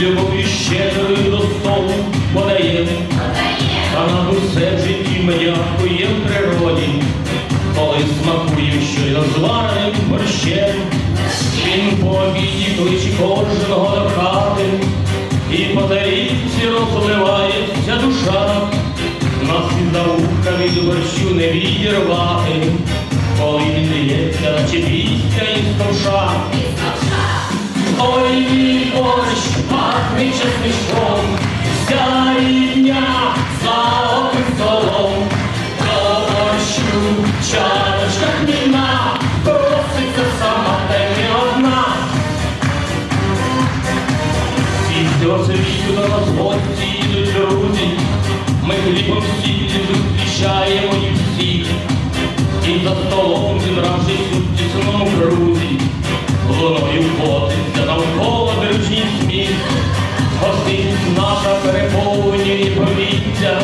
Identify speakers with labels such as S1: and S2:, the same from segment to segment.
S1: любові щедрою до столу подає, а нам усе в житті ми дякує в природі, коли смакує, що я зварим борщем, він по обіді кличе кожного до хати, і по тарілці розливається душа, нас і за від борщу не відірвати. Нас гості йдуть друзі, ми хлібом сіллю зустрічаємо їх всіх. І за столом, зібравшись у тісному крузі, луною котиться навколо держні сміх. Гостинність наша переповнює повітря,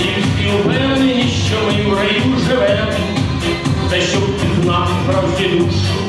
S1: і всі впевнені, що ми в раю живемо. Та щоб пізнати справді душу